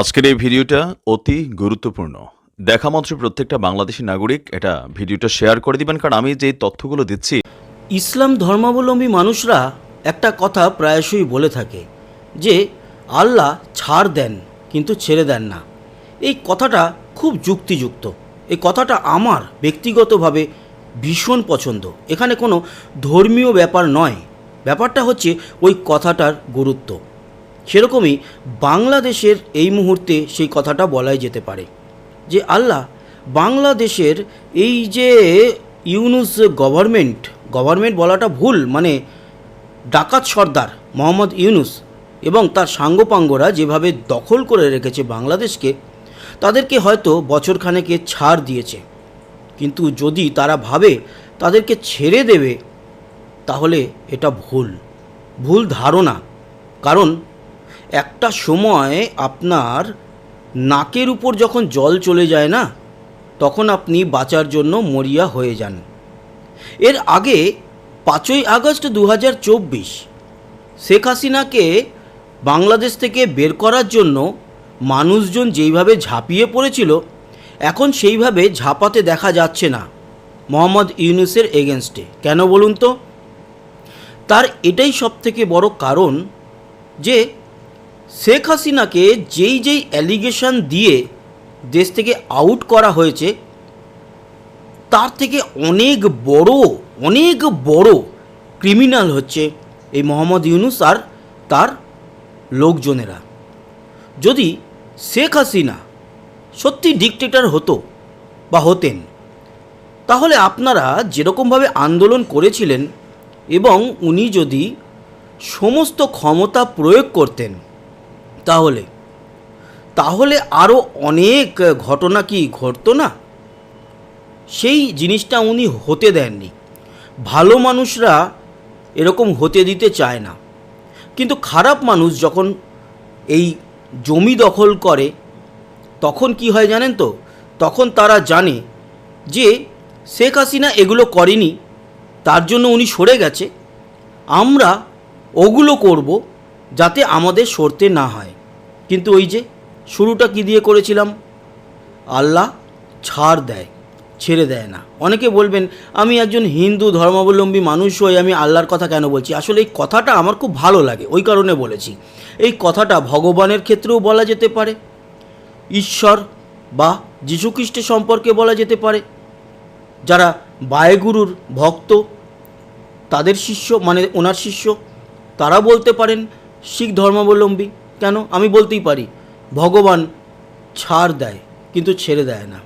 আজকের এই ভিডিওটা অতি গুরুত্বপূর্ণ। দেখা মাত্র প্রত্যেকটা বাংলাদেশি নাগরিক এটা ভিডিওটা শেয়ার করে দিবেন, কারণ আমি যে তথ্যগুলো দিচ্ছি। ইসলাম ধর্মাবলম্বী মানুষরা একটা কথা প্রায়শই বলে থাকে, যে আল্লাহ ছাড় দেন কিন্তু ছেড়ে দেন না। এই কথাটা খুব যুক্তিযুক্ত। এই কথাটা আমার ব্যক্তিগতভাবে ভীষণ পছন্দ। এখানে কোনো ধর্মীয় ব্যাপার নয়। ব্যাপারটা হচ্ছে ওই কথাটার গুরুত্ব। সেরকমই বাংলাদেশের এই মুহূর্তে সেই কথাটা বলাই যেতে পারে যে আল্লাহ বাংলাদেশের এই যে ইউনুস গভর্নমেন্ট গভর্নমেন্ট বলাটা ভুল মানে ডাকাত সর্দার মোহাম্মদ ইউনুস এবং তার সাঙ্গপাঙ্গরা যেভাবে দখল করে রেখেছে বাংলাদেশকে, তাদেরকে হয়তো বছরখানেকে ছাড় দিয়েছে। কিন্তু যদি তারা ভাবে তাদেরকে ছেড়ে দেবে, তাহলে এটা ভুল ভুল ধারণা। কারণ একটা সময় আপনার নাকের উপর যখন জল চলে যায় না, তখন আপনি বাঁচার জন্য মরিয়া হয়ে যান। এর আগে পাঁচই আগস্ট দু হাজার চব্বিশ শেখ হাসিনাকে বাংলাদেশ থেকে বের করার জন্য মানুষজন যেইভাবে ঝাঁপিয়ে পড়েছিল, এখন সেইভাবে ঝাঁপাতে দেখা যাচ্ছে না মোহাম্মদ ইউনুসের এগেনস্টে। কেন বলুন তো? তার এটাই সবথেকে বড় কারণ যে শেখ হাসিনাকে যেই যেই অ্যালিগেশন দিয়ে দেশ থেকে আউট করা হয়েছে, তার থেকে অনেক বড় অনেক বড় ক্রিমিনাল হচ্ছে এই মোহাম্মদ ইউনুস আর তার লোকজনেরা। যদি শেখ হাসিনা সত্যি ডিকটেটর হতো বা হতেন, তাহলে আপনারা যেরকমভাবে আন্দোলন করেছিলেন এবং উনি যদি সমস্ত ক্ষমতা প্রয়োগ করতেন তাহলে? তাহলে আরও অনেক ঘটনা কি ঘটতো না? সেই জিনিসটা উনি হতে দেননি। ভালো মানুষরা এরকম হতে দিতে চায় না। কিন্তু খারাপ মানুষ যখন এই জমি দখল করে, তখন কি হয় জানেন তো? তখন তারা জানে যে শেখ হাসিনা এগুলো করেনি, তার জন্য উনি সরে গেছে। আমরা ওগুলো করব যাতে আমাদের সরতে না হয়। কিন্তু ওই যে, শুরুটা কি দিয়ে করেছিলাম? আল্লাহ ছাড় দেয়, ছেড়ে দেয় না। অনেকে বলবেন, আমি একজন হিন্দু ধর্মাবলম্বী মানুষ হয়ে আমি আল্লাহর কথা কেন বলছি? আসলে এই কথাটা আমার খুব ভালো লাগে, ওই কারণে বলেছি। এই কথাটা ভগবানের ক্ষেত্রেও বলা যেতে পারে, ঈশ্বর বা যীশুখ্রিস্টের সম্পর্কে বলা যেতে পারে। যারা বায়গুরুর ভক্ত, তাদের শিষ্য মানে ওনার শিষ্য, তারা বলতে পারেন শিখ ধর্মাবলম্বী? কেন? আমি বলতেই পারি, ভগবান ছাড় দেয়, কিন্তু ছেড়ে দেয় না।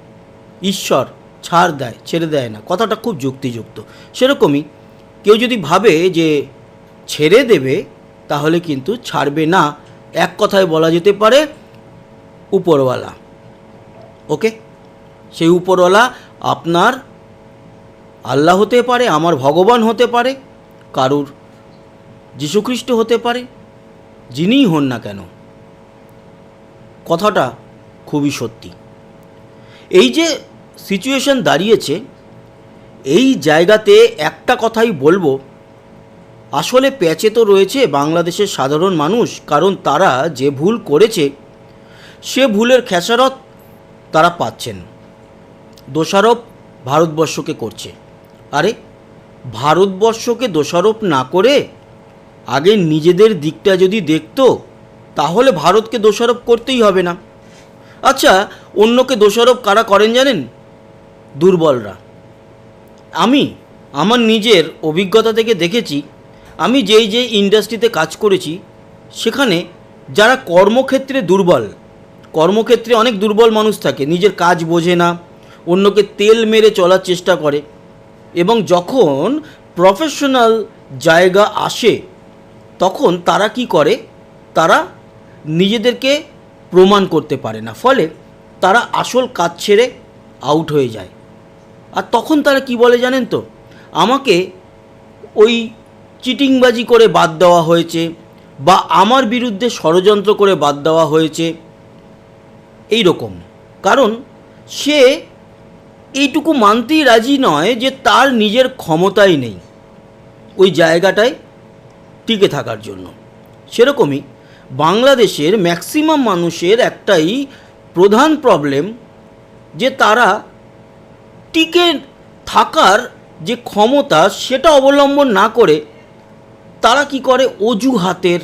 ঈশ্বর ছাড় দেয়, ছেড়ে দেয় না। কথাটা খুব যুক্তিযুক্ত। সেরকমই কেউ যদি ভাবে যে ছেড়ে দেবে, তাহলে কিন্তু ছাড়বে না। এক কথায় বলা যেতে পারে, উপরওয়ালা। ওকে? সেই উপরওয়ালা আপনার আল্লাহ হতে পারে, আমার ভগবান হতে পারে, কারুর যীশুখ্রিস্ট হতে পারে যিনিই হন না কেন, কথাটা খুবই সত্যি। এই যে সিচুয়েশন দাঁড়িয়েছে, এই জায়গাতে একটা কথাই বলব, আসলে প্যাচে তো রয়েছে বাংলাদেশের সাধারণ মানুষ, কারণ তারা যে ভুল করেছে, সে ভুলের খেসারত তারা পাচ্ছেন। দোষারোপ ভারতবর্ষকে করছে। আরে, ভারতবর্ষকে দোষারোপ না করে আগে নিজেদের দিকটা যদি দেখতো, তাহলে ভারতকে দোষারোপ করতেই হবে না। আচ্ছা অন্যকে দোষারোপ কারা করেন জানেন? দুর্বলরা। আমি, আমার নিজের অভিজ্ঞতা থেকে দেখেছি, আমি যেই যেই ইন্ডাস্ট্রিতে কাজ করেছি, সেখানে যারা কর্মক্ষেত্রে দুর্বল, কর্মক্ষেত্রে অনেক দুর্বল মানুষ থাকে, নিজের কাজ বোঝে না, অন্যকে তেল মেরে চলার চেষ্টা করে, এবং যখন প্রফেশনাল জায়গা আসে তখন তারা কি করে? তারা নিজেদেরকে প্রমাণ করতে পারে না। ফলে তারা আসল কাজ ছেড়ে আউট হয়ে যায়। আর তখন তারা কি বলে জানেন তো? আমাকে ওই চিটিংবাজি করে বাদ দেওয়া হয়েছে বা আমার বিরুদ্ধে ষড়যন্ত্র করে বাদ দেওয়া হয়েছে। এই রকম কারণ সে এইটুকু মানতেই রাজি নয় যে তার নিজের ক্ষমতাই নেই। ওই জায়গাটায় টিকে থাকার জন্য। সেরকমই বাংলাদেশের ম্যাক্সিমাম মানুষের একটাই প্রধান প্রবলেম যে তারা টিকে থাকার যে ক্ষমতা সেটা অবলম্বন না করে তারা কি করে? অজুহাতের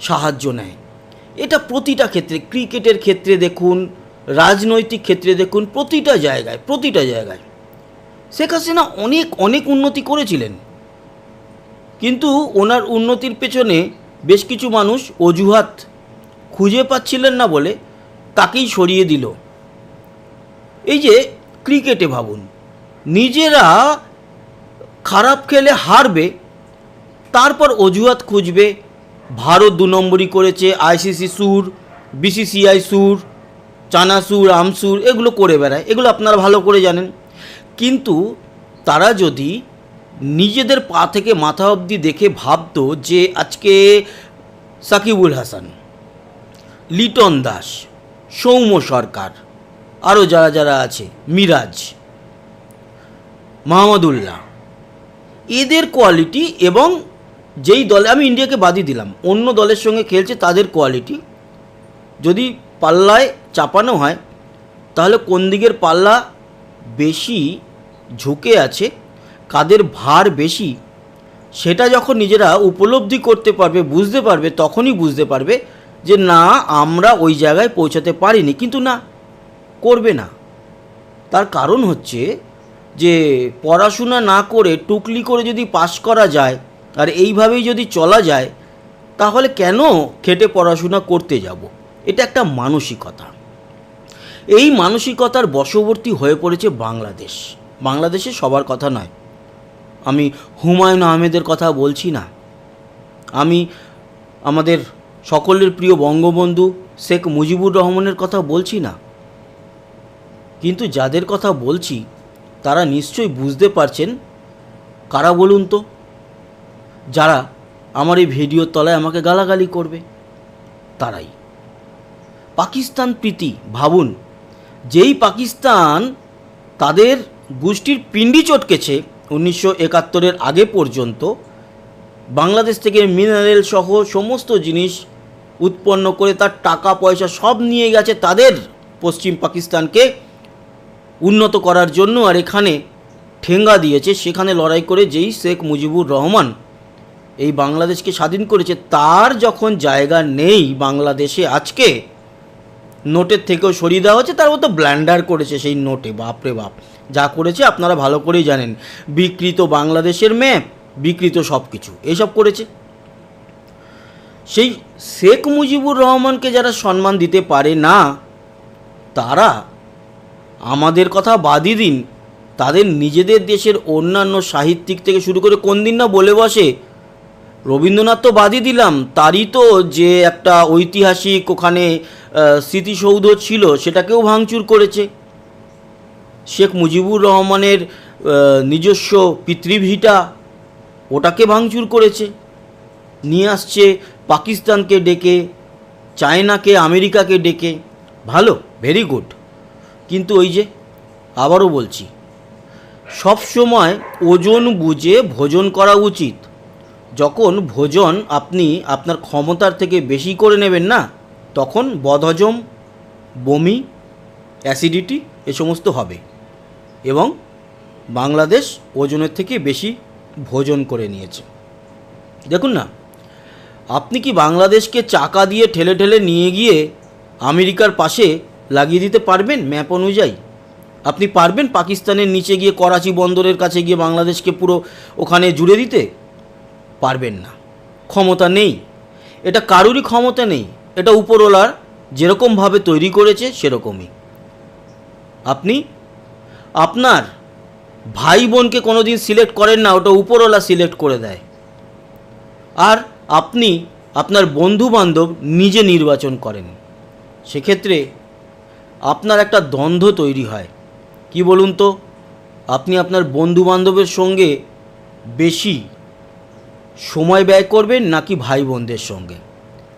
সাহায্য নেয়। এটা প্রতিটা ক্ষেত্রে, ক্রিকেটের ক্ষেত্রে দেখুন, রাজনৈতিক ক্ষেত্রে দেখুন, প্রতিটা জায়গায় প্রতিটা জায়গায়। শেখ হাসিনা অনেক অনেক উন্নতি করেছিলেন। কিন্তু ওনার উন্নতির পেছনে বেশ কিছু মানুষ অজুহাত খুঁজে পাচ্ছিলেন না বলে তাকেই সরিয়ে দিল। এই যে ক্রিকেটে ভাবুন, নিজেরা খারাপ খেলে হারবে, তারপর অজুহাত খুঁজবে, ভারত দু নম্বরই করেছে, আইসিসি সুর, বিসিসিআই সুর চানাসুর আমসুর এগুলো করে বেড়ায়, এগুলো আপনারা ভালো করে জানেন। কিন্তু তারা যদি নিজেদের পা থেকে মাথা অবধি দেখে ভাবতো যে আজকে সাকিবুল হাসান, লিটন দাস, সৌম্য সরকার আরও যারা যারা আছে, মিরাজ মাহমুদুল্লাহ এদের কোয়ালিটি এবং যেই দলে, আমি ইন্ডিয়াকে বাদই দিলাম, অন্য দলের সঙ্গে খেলছে তাদের কোয়ালিটি যদি পাল্লায় চাপানো হয়, তাহলে কোন দিকের পাল্লা বেশি ঝুঁকে আছে? কাদের ভার বেশি, সেটা যখন নিজেরা উপলব্ধি করতে পারবে, বুঝতে পারবে, তখনই বুঝতে পারবে যে না, আমরা ওই জায়গায় পৌঁছাতে পারিনি। কিন্তু না, করবে না। তার কারণ হচ্ছে যে পড়াশোনা না করে টুকলি করে যদি পাশ করা যায়, আর এইভাবেই যদি চলা যায়, তাহলে কেন খেটে পড়াশোনা করতে যাব? এটা একটা মানসিকতা। এই মানসিকতার বশবর্তী হয়ে পড়েছে বাংলাদেশ। বাংলাদেশে সবার কথা নয়। আমি হুমায়ুন আহমেদের কথা বলছি না। আমি আমাদের সকলের প্রিয় বঙ্গবন্ধু শেখ মুজিবুর রহমানের কথা বলছি না। কিন্তু যাদের কথা বলছি, তারা নিশ্চয়ই বুঝতে পারছেন। কারা বলুন তো? যারা আমার এই ভিডিওর তলায় আমাকে গালাগালি করবে, তারাই। পাকিস্তান প্রীতি, ভাবুন, যেই পাকিস্তান তাদের গোষ্ঠীর পিণ্ডি চটকেছে উনিশশো একাত্তরের আগে পর্যন্ত বাংলাদেশ থেকে মিনারেল সহ সমস্ত জিনিস উৎপন্ন করে তার টাকা, পয়সা সব নিয়ে গেছে তাদের পশ্চিম পাকিস্তানকে উন্নত করার জন্য। আর এখানে ঠেঙ্গা দিয়েছে, সেখানে লড়াই করে যেই শেখ মুজিবুর রহমান এই বাংলাদেশকে স্বাধীন করেছে, তার যখন জায়গা নেই বাংলাদেশে আজকে, নোটের থেকেও সরিয়ে দেওয়া হচ্ছে তার মতো ব্ল্যান্ডার করেছে সেই নোটে, বাপরে বাপ। যা করেছে আপনারা ভালো করেই জানেন। বিকৃত বাংলাদেশের ম্যাপ বিকৃত সব কিছু এসব করেছে। সেই শেখ মুজিবুর রহমানকে যারা সম্মান দিতে পারে না, তারা আমাদের কথা বাদই দিন। তাদের নিজেদের দেশের অন্যান্য সাহিত্যিক থেকে শুরু করে কোন দিন না বলে বসে। রবীন্দ্রনাথ তো বাদই দিলাম। তারই তো যে একটা ঐতিহাসিক ওখানে স্মৃতিসৌধ ছিল, সেটাকেও ভাঙচুর করেছে। শেখ মুজিবুর রহমানের নিজস্ব পিতৃভিটা ওটাকে ভাঙচুর করেছে। নিয়ে আসছে পাকিস্তানকে ডেকে, চায়নাকে, আমেরিকাকে ডেকে। ভালো ভেরি গুড কিন্তু ওই যে, আবারও বলছি, সব সময় ওজন বুঝে ভোজন করা উচিত। যখন ভোজন আপনি আপনার ক্ষমতার থেকে বেশি করে নেবেন না, তখন বদহজম, বমি, অ্যাসিডিটি এ সমস্ত হবে। এবং বাংলাদেশ ওজনের থেকে বেশি ভোজন করে নিয়েছে। দেখুন না, আপনি কি বাংলাদেশকে চাকা দিয়ে ঠেলে ঠেলে নিয়ে গিয়ে আমেরিকার পাশে লাগিয়ে দিতে পারবেন ম্যাপ অনুযায়ী? আপনি পারবেন পাকিস্তানের নিচে গিয়ে করাচি বন্দরের কাছে গিয়ে বাংলাদেশকে পুরো ওখানে জুড়ে দিতে? পারবেন না। ক্ষমতা নেই। এটা কারুরই ক্ষমতা নেই। এটা উপরওয়ালার যেরকমভাবে তৈরি করেছে সেরকমই। আপনি আপনার ভাই বোনকে কোনো দিন সিলেক্ট করেন না, ওটা উপরওয়ালা সিলেক্ট করে দেয়। আর আপনি আপনার বন্ধু বান্ধব নিজে নির্বাচন করেন। সেক্ষেত্রে আপনার একটা দ্বন্দ্ব তৈরি হয়। কি বলুন তো? আপনি আপনার বন্ধু বান্ধবের সঙ্গে বেশি সময় ব্যয় করবেন নাকি ভাই বোনদের সঙ্গে?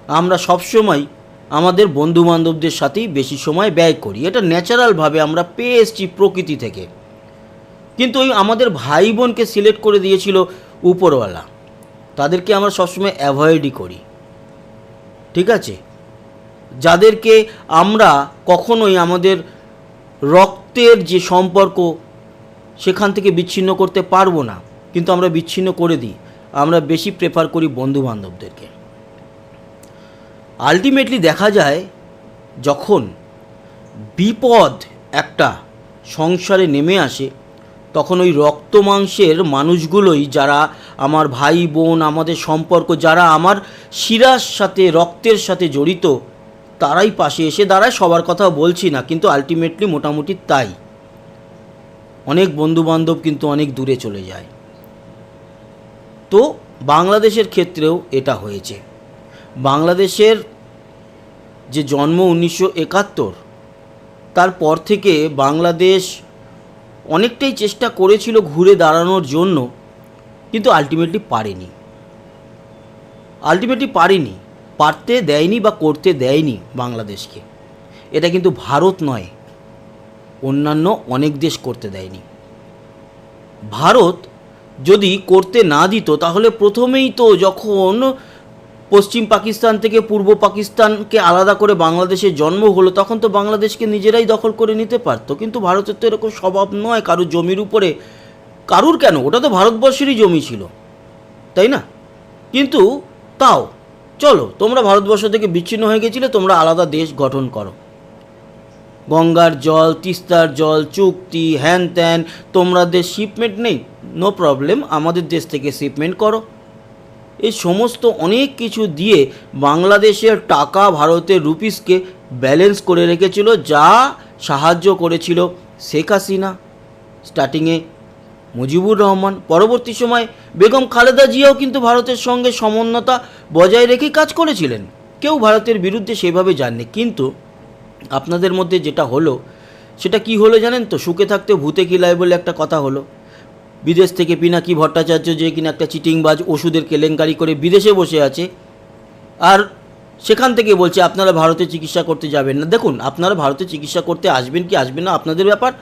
আমরা সবসময় আমাদের বন্ধু বান্ধবদের সাথেই বেশি সময় ব্যয় করি। এটা ন্যাচারালভাবে আমরা পেয়ে এসছি প্রকৃতি থেকে। কিন্তু ওই আমাদের ভাই বোনকে সিলেক্ট করে দিয়েছিল উপরওয়ালা। তাদেরকে আমরা সবসময় অ্যাভয়েডই করি। ঠিক আছে? যাদেরকে আমরা কখনোই আমাদের রক্তের যে সম্পর্ক, সেখান থেকে বিচ্ছিন্ন করতে পারব না। কিন্তু আমরা বিচ্ছিন্ন করে দিই। আমরা বেশি প্রেফার করি বন্ধু বান্ধবদেরকে আলটিমেটলি দেখা যায় যখন বিপদ একটা সংসারে নেমে আসে, তখন ওই রক্ত মাংসের মানুষগুলোই যারা আমার ভাই বোন, আমাদের সম্পর্ক, যারা আমার শিরার সাথে, রক্তের সাথে জড়িত, তারাই পাশে এসে দাঁড়ায়। সবার কথা বলছি না, কিন্তু আলটিমেটলি মোটামুটি তাই। অনেক বন্ধু বান্ধব কিন্তু অনেক দূরে চলে যায়। তো বাংলাদেশের ক্ষেত্রেও এটা হয়েছে। বাংলাদেশের যে জন্ম উনিশশো একাত্তর, তারপর থেকে বাংলাদেশ অনেকটাই চেষ্টা করেছিল ঘুরে দাঁড়ানোর জন্য, কিন্তু আলটিমেটলি পারেনি। আলটিমেটলি পারেনি, পারতে দেয়নি বা করতে দেয়নি বাংলাদেশকে। এটা কিন্তু ভারত নয়, অন্যান্য অনেক দেশ করতে দেয়নি। ভারত যদি করতে না দিত, তাহলে প্রথমেই তো যখন পশ্চিম পাকিস্তান থেকে পূর্ব পাকিস্তানকে আলাদা করে বাংলাদেশের জন্ম হলো, তখন তো বাংলাদেশকে নিজেরাই দখল করে নিতে পারতো। কিন্তু ভারতের তো এরকম স্বভাব নয়, কারুর জমির উপরে কারুর কেন? ওটা তো ভারতবর্ষেরই জমি ছিল, তাই না? কিন্তু তাও, চলো, তোমরা ভারতবর্ষ থেকে বিচ্ছিন্ন হয়ে গেছিলে, তোমরা আলাদা দেশ গঠন করো। গঙ্গার জল, তিস্তার জল, চুক্তি, হ্যান ত্যান তোমাদের শিপমেন্ট নেই নো প্রবলেম আমাদের দেশ থেকে শিপমেন্ট করো। এই সমস্ত অনেক কিছু দিয়ে বাংলাদেশের টাকা ভারতের রুপিসকে ব্যালেন্স করে রেখেছিল, যা সাহায্য করেছিল শেখ হাসিনা। স্টার্টিংয়ে মুজিবুর রহমান, পরবর্তী সময় বেগম খালেদা জিয়াও কিন্তু ভারতের সঙ্গে সমন্বতা বজায় রেখেই কাজ করেছিলেন। কেউ ভারতের বিরুদ্ধে সেভাবে যাননি। কিন্তু আপনাদের মধ্যে যেটা হলো, সেটা কি হলো জানেন তো? সুখে থাকতে ভূতে কিলায় বলে একটা কথা হলো। বিদেশ থেকে পিনাকি ভট্টাচার্য যে কিনা একটা চিটিংবাজ ওষুধের কেলেঙ্কারি করে বিদেশে বসে আছে, আর সেখান থেকে বলছে, আপনারা ভারতে চিকিৎসা করতে যাবেন না। দেখুন, আপনারা ভারতে চিকিৎসা করতে আসবেন কি আসবেন না, আপনাদের ব্যাপার।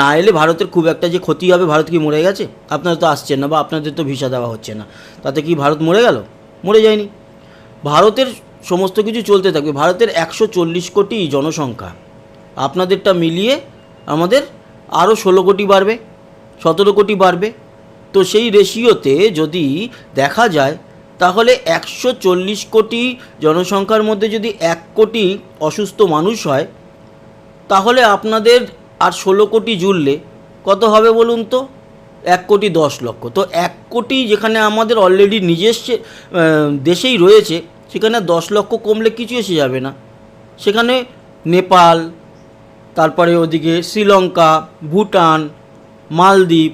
না এলে ভারতের খুব একটা যে ক্ষতি হবে, ভারত কি মরে গেছে? আপনারা তো আসছেন না বা আপনাদের তো ভিসা দেওয়া হচ্ছে না। তাতে কি ভারত মরে গেল? মরে যায়নি। ভারতের সমস্ত কিছু চলতে থাকবে। ভারতের একশো চল্লিশ কোটি জনসংখ্যা। আপনাদেরটা মিলিয়ে আমাদের আরও ষোলো কোটি বাড়বে। সতেরো কোটি বাড়বে। তো সেই রেশিওতে যদি দেখা যায়, তাহলে একশো চল্লিশ কোটি জনসংখ্যার মধ্যে যদি এক কোটি অসুস্থ মানুষ হয়, তাহলে আপনাদের আর ষোলো কোটি জুড়লে কত হবে বলুন তো? এক কোটি দশ লক্ষ। তো এক কোটি যেখানে আমাদের অলরেডি নিজস্ব দেশেই রয়েছে, সেখানে দশ লক্ষ কমলে কিছু এসে যাবে না। সেখানে নেপাল, তারপরে ওদিকে শ্রীলঙ্কা, ভুটান মালদ্বীপ,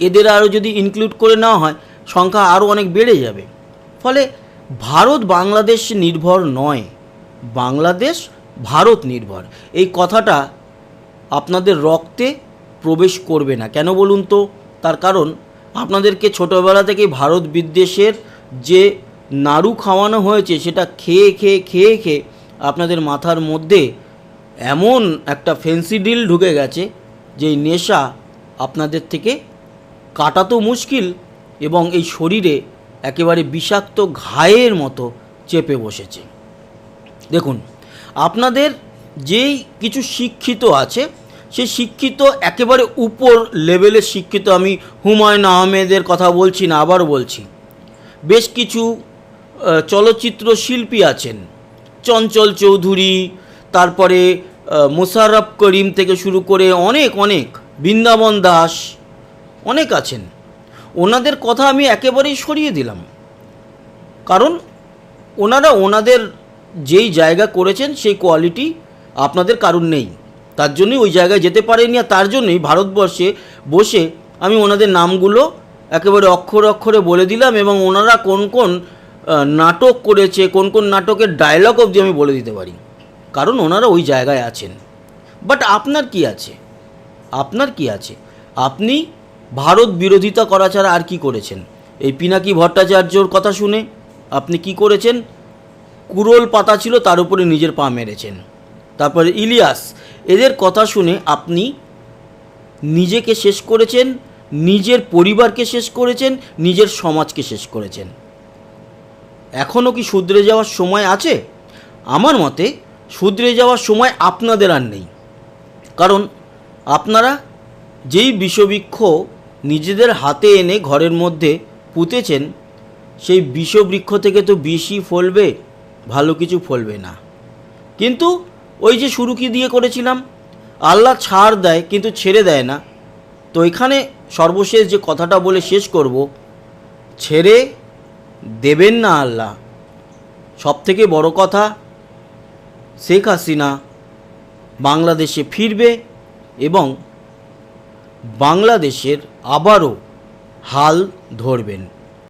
এদের আরও যদি ইনক্লুড করে নেওয়া হয়, সংখ্যা আরও অনেক বেড়ে যাবে। ফলে ভারত বাংলাদেশ নির্ভর নয়, বাংলাদেশ ভারত নির্ভর। এই কথাটা আপনাদের রক্তে প্রবেশ করবে না। কেন বলুন তো? তার কারণ আপনাদেরকে ছোটোবেলা থেকে ভারত বিদ্বেষের যে নাড়ু খাওয়ানো হয়েছে, সেটা খেয়ে খেয়ে খেয়ে খেয়ে আপনাদের মাথার মধ্যে এমন একটা ফেন্সিডিল ঢুকে গেছে যে এই নেশা আপনাদের থেকে কাটা তো মুশকিল এবং এই শরীরে একেবারে বিষাক্ত ঘায়ের মতো চেপে বসেছে। দেখুন, আপনাদের যেই কিছু শিক্ষিত আছে সেই শিক্ষিত একেবারে উপর লেভেলের শিক্ষিত, আমি হুমায়ুন আহমেদের কথা বলছি না আবার বলছি। বেশ কিছু চলচ্চিত্র শিল্পী আছেন। চঞ্চল চৌধুরী, তারপরে আহ, মোশাররফ করিম থেকে শুরু করে অনেক অনেক বৃন্দাবন দাস অনেক আছেন। ওনাদের কথা আমি একেবারেই সরিয়ে দিলাম। কারণ ওনারা ওনাদের যেই জায়গা করেছেন সেই কোয়ালিটি আপনাদের কারণ নেই। তার জন্যই ওই জায়গায় যেতে পারেনি আর তার জন্যই ভারতবর্ষে বসে আমি ওনাদের নামগুলো একেবারে অক্ষরে অক্ষরে বলে দিলাম এবং ওনারা কোন কোন নাটক করেছে কোন কোন নাটকের ডায়লগ অবধি আমি বলে দিতে পারি। কারণ ওনারা ওই জায়গায় আছেন। বাট আপনার কি আছে? আপনার কি আছে? আপনি ভারত বিরোধিতা করা ছাড়া আর কি করেছেন? এই পিনাকি ভট্টাচার্যর কথা শুনে আপনি কি করেছেন? কুরল পাতা ছিল তার উপরে নিজের পা মেরেছেন। তারপরে ইলিয়াস, এদের কথা শুনে আপনি নিজেকে শেষ করেছেন, নিজের পরিবারকে শেষ করেছেন, নিজের সমাজকে শেষ করেছেন। এখনও কি শুধরে যাওয়ার সময় আছে? আমার মতে শুধরে যাওয়ার সময় আপনাদের আর নেই। কারণ আপনারা যেই বিষবৃক্ষ নিজেদের হাতে এনে ঘরের মধ্যে পুঁতেছেন, সেই বিষবৃক্ষ থেকে তো বিষই ফলবে, ভালো কিছু ফলবে না। কিন্তু ওই যে শুরু কি দিয়ে করেছিলাম, আল্লাহ ছাড় দেয় কিন্তু ছেড়ে দেয় না। তো এখানে সর্বশেষ যে কথাটা বলে শেষ করব, ছেড়ে দেবেন না আল্লাহ। সব থেকে বড় কথা শেখ হাসিনা বাংলাদেশে ফিরবে এবং বাংলাদেশের আবারও হাল ধরবেন।